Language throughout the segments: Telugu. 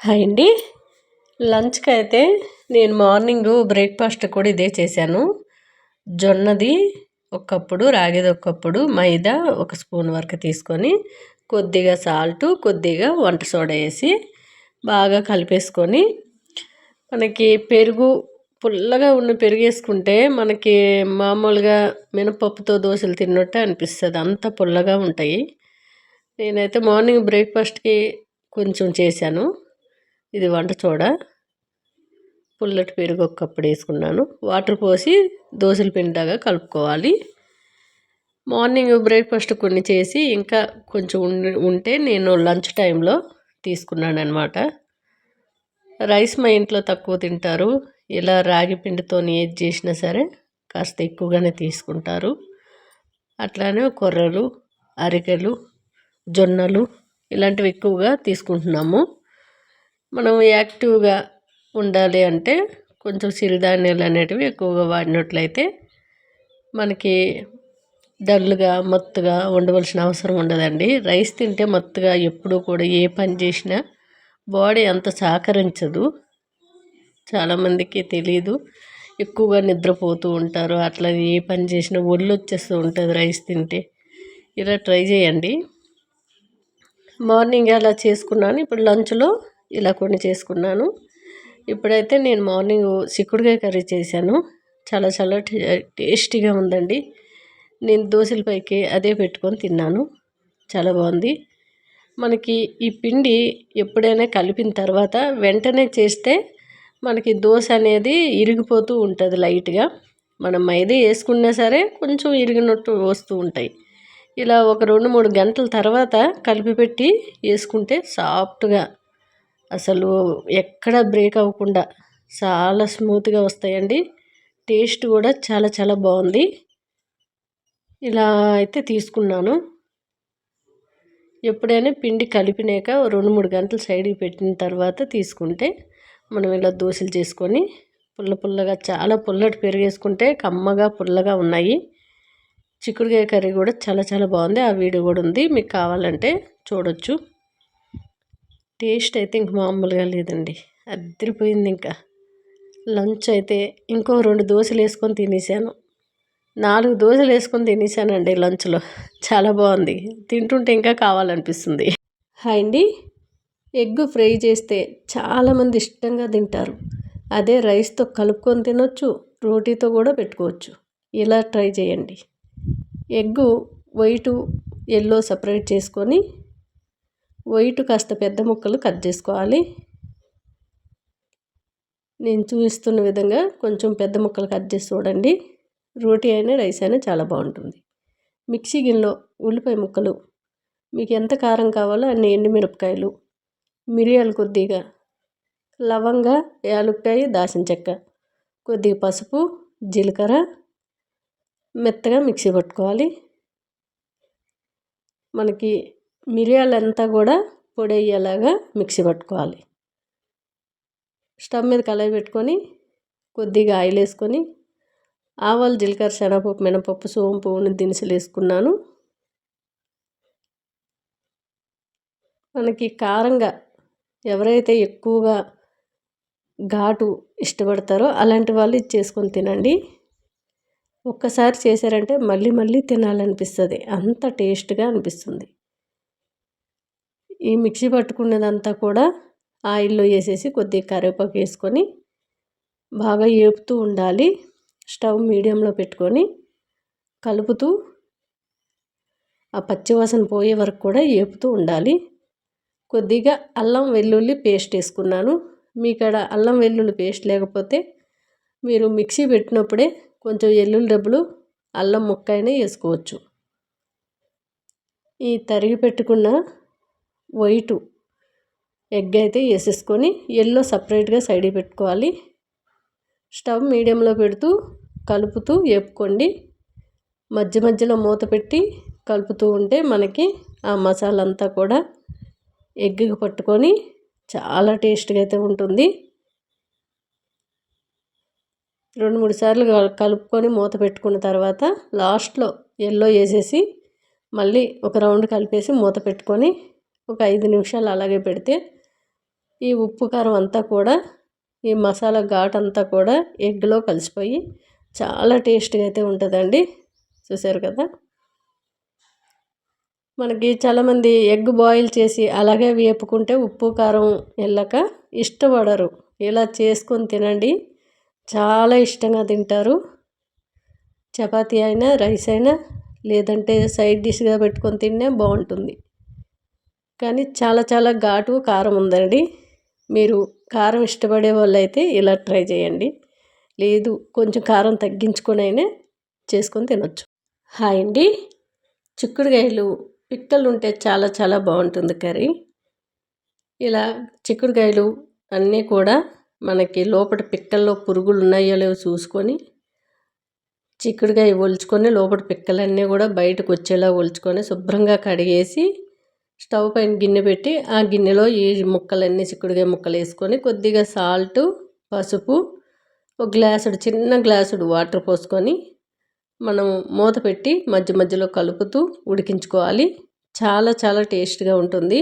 హాయ్ అండి. లంచ్కి అయితే నేను మార్నింగ్ బ్రేక్ఫాస్ట్ కూడా ఇదే చేశాను. జొన్నది ఒకప్పుడు రాగిది ఒకప్పుడు మైదా ఒక స్పూన్ వరకు తీసుకొని కొద్దిగా సాల్ట్ కొద్దిగా వంట సోడా వేసి బాగా కలిపేసుకొని మనకి పెరుగు పుల్లగా ఉన్న పెరుగు వేసుకుంటే మనకి మామూలుగా మినపప్పుతో దోశలు తిన్నట్టు అనిపిస్తుంది. అంత పుల్లగా ఉంటాయి. నేనైతే మార్నింగ్ బ్రేక్ఫాస్ట్కి కొంచెం చేశాను. ఇది వంట చూడ. పుల్లటి పెరుగు ఒక కప్పుడు వేసుకున్నాను. వాటర్ పోసి దోశల పిండిలాగా కలుపుకోవాలి. మార్నింగ్ బ్రేక్ఫాస్ట్ కొన్ని చేసి ఇంకా కొంచెం ఉంటే నేను లంచ్ టైంలో తీసుకున్నాను అనమాట రైస్ మా ఇంట్లో తక్కువ తింటారు. ఇలా రాగి పిండితో ఏది చేసినా సరే కాస్త ఎక్కువగానే తీసుకుంటారు. అట్లానే కొర్రలు అరికెలు జొన్నలు ఇలాంటివి ఎక్కువగా తీసుకుంటున్నాము. మనం యాక్టివ్గా ఉండాలి అంటే కొంచెం సిరిధాన్యాలు అనేటివి ఎక్కువగా వాడినట్లయితే మనకి డల్గా మత్తుగా ఉండవలసిన అవసరం ఉండదండి. రైస్ తింటే మత్తుగా ఎప్పుడూ కూడా ఏ పని చేసినా బాడీ అంత సహకరించదు. చాలామందికి తెలియదు ఎక్కువగా నిద్రపోతూ ఉంటారు. అట్లా ఏ పని చేసినా ఒళ్ళు వచ్చేస్తూ ఉంటుంది రైస్ తింటే. ఇలా ట్రై చేయండి. మార్నింగ్ అలా చేసుకున్నాను. ఇప్పుడు లంచ్లో ఇలా కొన్ని చేసుకున్నాను. ఇప్పుడైతే నేను మార్నింగ్ చిక్కుడుకాయ కర్రీ చేశాను. చాలా చాలా టేస్టీగా ఉందండి. నేను దోశల పైకి అదే పెట్టుకొని తిన్నాను. చాలా బాగుంది. మనకి ఈ పిండి ఎప్పుడైనా కలిపిన తర్వాత వెంటనే చేస్తే మనకి దోశ అనేది ఇరిగిపోతూ ఉంటుంది లైట్గా. మనం మైదా వేసుకున్నా సరే కొంచెం ఇరిగినట్టు వస్తూ ఉంటాయి. ఇలా ఒక రెండు మూడు గంటల తర్వాత కలిపి పెట్టి వేసుకుంటే సాఫ్ట్గా అసలు ఎక్కడ బ్రేక్ అవ్వకుండా చాలా స్మూత్గా వస్తాయండి. టేస్ట్ కూడా చాలా చాలా బాగుంది. ఇలా అయితే తీసుకున్నాను. ఎప్పుడైనా పిండి కలిపినాక రెండు మూడు గంటలు సైడ్కి పెట్టిన తర్వాత తీసుకుంటే మనం ఇలా దోశలు చేసుకొని పుల్ల పుల్లగా చాలా పుల్లటి పెరిగేసుకుంటే కమ్మగా పుల్లగా ఉన్నాయి. చిక్కుడుకాయ కర్రీ కూడా చాలా చాలా బాగుంది. ఆ వీడియో కూడా ఉంది. మీకు కావాలంటే చూడొచ్చు. టేస్ట్ అయితే ఇంక మామూలుగా లేదండి. అద్దరిపోయింది ఇంకా. లంచ్ అయితే ఇంకో రెండు దోశలు వేసుకొని తినేసాను. నాలుగు దోశలు వేసుకొని తినేసానండి లంచ్లో. చాలా బాగుంది. తింటుంటే ఇంకా కావాలనిపిస్తుంది. హాయ్ అండి. ఎగ్ ఫ్రై చేస్తే చాలామంది ఇష్టంగా తింటారు. అదే రైస్తో కలుపుకొని తినొచ్చు రోటీతో కూడా పెట్టుకోవచ్చు. ఇలా ట్రై చేయండి. ఎగ్గు వైటు ఎల్లో సపరేట్ చేసుకొని వైట్ కాస్త పెద్ద ముక్కలు కట్ చేసుకోవాలి. నేను చూపిస్తున్న విధంగా కొంచెం పెద్ద ముక్కలు కట్ చేసి చూడండి. రోటీ అయినా రైస్ అయినా చాలా బాగుంటుంది. మిక్సీ గిన్నెలో ఉల్లిపాయ ముక్కలు. మీకు ఎంత కారం కావాలో అన్ని ఎండుమిరపకాయలు మిరియాలు కొద్దిగా. లవంగా యాలుక్కాయ దాసిన చెక్క. కొద్దిగా పసుపు జీలకర్ర. మెత్తగా మిక్సీ పట్టుకోవాలి. మనకి మిరియాలంతా కూడా పొడి అయ్యేలాగా మిక్సీ పట్టుకోవాలి. స్టవ్ మీద కళాయి పెట్టుకొని కొద్దిగా ఆయిల్ వేసుకొని ఆవాలు జీలకర్ర శనగపప్పు మినపప్పు సోంపు దినుసులు వేసుకున్నాను. మనకి కారంగా ఎవరైతే ఎక్కువగా ఘాటు ఇష్టపడతారో అలాంటి వాళ్ళు ఇది చేసుకొని తినండి. ఒక్కసారి చేశారంటే మళ్ళీ మళ్ళీ తినాలనిపిస్తుంది. అంత టేస్ట్గా అనిపిస్తుంది. ఈ మిక్సీ పట్టుకున్నదంతా కూడా ఆయిల్లో వేసేసి కొద్దిగా కరివేపాకు వేసుకొని బాగా ఏపుతూ ఉండాలి. స్టవ్ మీడియంలో పెట్టుకొని కలుపుతూ ఆ పచ్చివాసన పోయే వరకు కూడా ఏపుతూ ఉండాలి. కొద్దిగా అల్లం వెల్లుల్లి పేస్ట్ వేసుకున్నాను. మీకాడ అల్లం వెల్లుల్లి పేస్ట్ లేకపోతే మీరు మిక్సీ పెట్టినప్పుడే కొంచెం ఎల్లుల్లి డబ్బులు అల్లం ముక్క అయినా వేసుకోవచ్చు. ఈ తరిగి పెట్టుకున్న వైటు ఎగ్ అయితే వేసేసుకొని ఎల్లో సపరేట్గా సైడ్ పెట్టుకోవాలి. స్టవ్ మీడియంలో పెడుతూ కలుపుతూ వేపుకోండి. మధ్య మధ్యలో మూత పెట్టి కలుపుతూ ఉంటే మనకి ఆ మసాలా అంతా కూడా ఎగ్కి పట్టుకొని చాలా టేస్ట్గా అయితే ఉంటుంది. రెండు మూడు సార్లు కలుపుకొని మూత పెట్టుకున్న తర్వాత లాస్ట్లో ఎల్లో వేసేసి మళ్ళీ ఒక రౌండ్ కలిపేసి మూత పెట్టుకొని ఒక ఐదు నిమిషాలు అలాగే పెడితే ఈ ఉప్పు కారం అంతా కూడా ఈ మసాలా ఘాట్ అంతా కూడా ఎగ్లో కలిసిపోయి చాలా టేస్ట్గా అయితే ఉంటుందండి. చూసారు కదా? మనకి చాలామంది ఎగ్ బాయిల్ చేసి అలాగే వేపుకుంటే ఉప్పు కారం వెళ్ళక ఇష్టపడరు. ఇలా చేసుకొని తినండి. చాలా ఇష్టంగా తింటారు. చపాతీ అయినా రైస్ అయినా లేదంటే సైడ్ డిష్గా పెట్టుకొని తిన్నా బాగుంటుంది. కానీ చాలా చాలా ఘాటు కారం ఉందండి. మీరు కారం ఇష్టపడే వాళ్ళు అయితే ఇలా ట్రై చేయండి. లేదు కొంచెం కారం తగ్గించుకొని అయినా చేసుకొని తినొచ్చు. హాయ్ అండి. చిక్కుడుకాయలు పిక్కలు ఉంటే చాలా చాలా బాగుంటుంది కర్రీ. ఇలా చిక్కుడుకాయలు అన్నీ కూడా మనకి లోపల పిక్కల్లో పురుగులు ఉన్నాయో లేవో చూసుకొని చిక్కుడుకాయ ఒలుచుకొని లోపల పిక్కలన్నీ కూడా బయటకు వచ్చేలా ఒలుచుకొని శుభ్రంగా కడిగేసి స్టవ్ పైన గిన్నె పెట్టి ఆ గిన్నెలో ఈ ముక్కలన్నీ చిక్కుడుగా ముక్కలు వేసుకొని కొద్దిగా సాల్ట్ పసుపు ఒక గ్లాసుడు చిన్న గ్లాసుడు వాటర్ పోసుకొని మనం మూత పెట్టి మధ్య మధ్యలో కలుపుతూ ఉడికించుకోవాలి. చాలా చాలా టేస్ట్గా ఉంటుంది.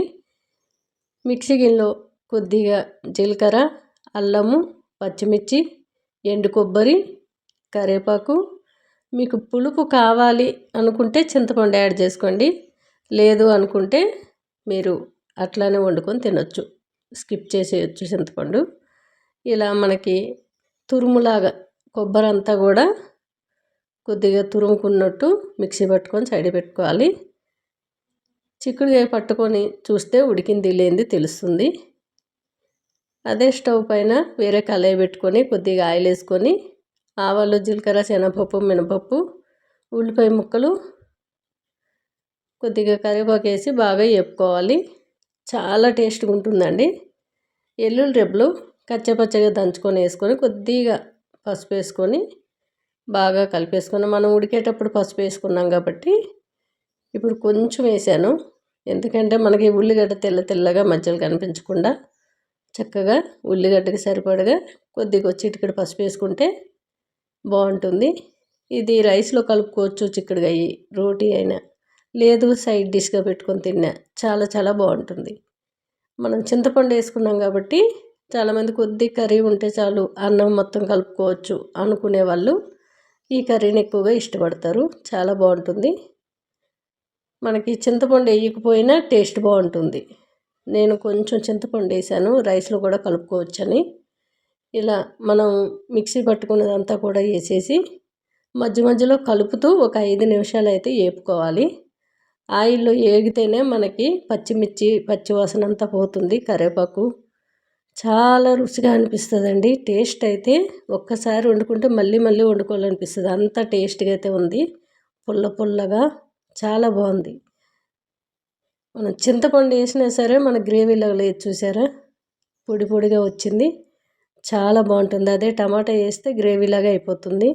మిక్సీ గిన్నెలో కొద్దిగా జీలకర్ర అల్లము పచ్చిమిర్చి ఎండు కొబ్బరి కరివేపాకు. మీకు పులుపు కావాలి అనుకుంటే చింతపండు యాడ్ చేసుకోండి. లేదు అనుకుంటే మీరు అట్లానే వండుకొని తినొచ్చు. స్కిప్ చేసేయచ్చు చింతపండు. ఇలా మనకి తురుములాగా కొబ్బరి అంతా కూడా కొద్దిగా తురుముకున్నట్టు మిక్సీ పట్టుకొని సైడ్ పెట్టుకోవాలి. చిక్కుడుకాయ పట్టుకొని చూస్తే ఉడికింది లేనిది తెలుస్తుంది. అదే స్టవ్ పైన వేరే కళాయి పెట్టుకొని కొద్దిగా ఆయిల్ వేసుకొని ఆవాలు జీలకర్ర శనగపప్పు మినపప్పు ఉల్లిపాయ ముక్కలు కొద్దిగా కరివేపాకు వేసి బాగా వేపుకోవాలి. చాలా టేస్ట్గా ఉంటుందండి. ఎల్లుల్లి రెబ్బలు కచ్చపచ్చగా దంచుకొని వేసుకొని కొద్దిగా పసుపు వేసుకొని బాగా కలిపేసుకున్నాం. మనం ఉడికేటప్పుడు పసుపు వేసుకున్నాం కాబట్టి ఇప్పుడు కొంచెం వేసాను. ఎందుకంటే మనకి ఉల్లిగడ్డ తెల్ల తెల్లగా మధ్యలో కనిపించకుండా చక్కగా ఉల్లిగడ్డకి సరిపడగా కొద్దిగా వచ్చి పసుపు వేసుకుంటే బాగుంటుంది. ఇది రైస్లో కలుపుకోవచ్చు చిక్కడిగా రోటీ అయినా. లేదు సైడ్ డిష్గా పెట్టుకొని తిన్నా. చాలా చాలా బాగుంటుంది. మనం చింతపండు వేసుకున్నాం కాబట్టి చాలామంది కొద్ది కర్రీ ఉంటే చాలు అన్నం మొత్తం కలుపుకోవచ్చు అనుకునే వాళ్ళు ఈ కర్రీని ఎక్కువగా ఇష్టపడతారు. చాలా బాగుంటుంది. మనకి చింతపండు వేయకపోయినా టేస్ట్ బాగుంటుంది. నేను కొంచెం చింతపండు వేసాను రైస్లో కూడా కలుపుకోవచ్చని. ఇలా మనం మిక్సీ పట్టుకున్నదంతా కూడా వేసేసి మధ్య మధ్యలో కలుపుతూ ఒక ఐదు నిమిషాలు అయితే వేపుకోవాలి ఆయిల్లో ఏగితేనే మనకి పచ్చిమిర్చి పచ్చివాసన అంతా పోతుంది కరివేపాకు. చాలా రుచిగా అనిపిస్తుందండి. టేస్ట్ అయితే ఒక్కసారి వండుకుంటే మళ్ళీ మళ్ళీ వండుకోవాలనిపిస్తుంది. అంత టేస్ట్గా అయితే ఉంది. పుల్ల పుల్లగా చాలా బాగుంది. మనం చింతపండు వేసినా సరే మన గ్రేవీలో లేదు చూసారా? పొడి పొడిగా వచ్చింది. చాలా బాగుంటుంది. అదే టమాటా వేస్తే గ్రేవీలాగా అయిపోతుంది.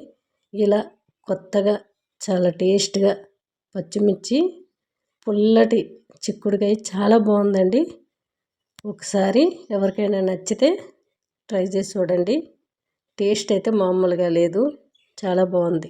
ఇలా కొత్తగా చాలా టేస్ట్గా పచ్చిమిర్చి పుల్లటి చిక్కుడుకాయ చాలా బాగుందండి. ఒకసారి ఎవరికైనా నచ్చితే ట్రై చేసి చూడండి. టేస్ట్ అయితే మామూలుగా లేదు. చాలా బాగుంది.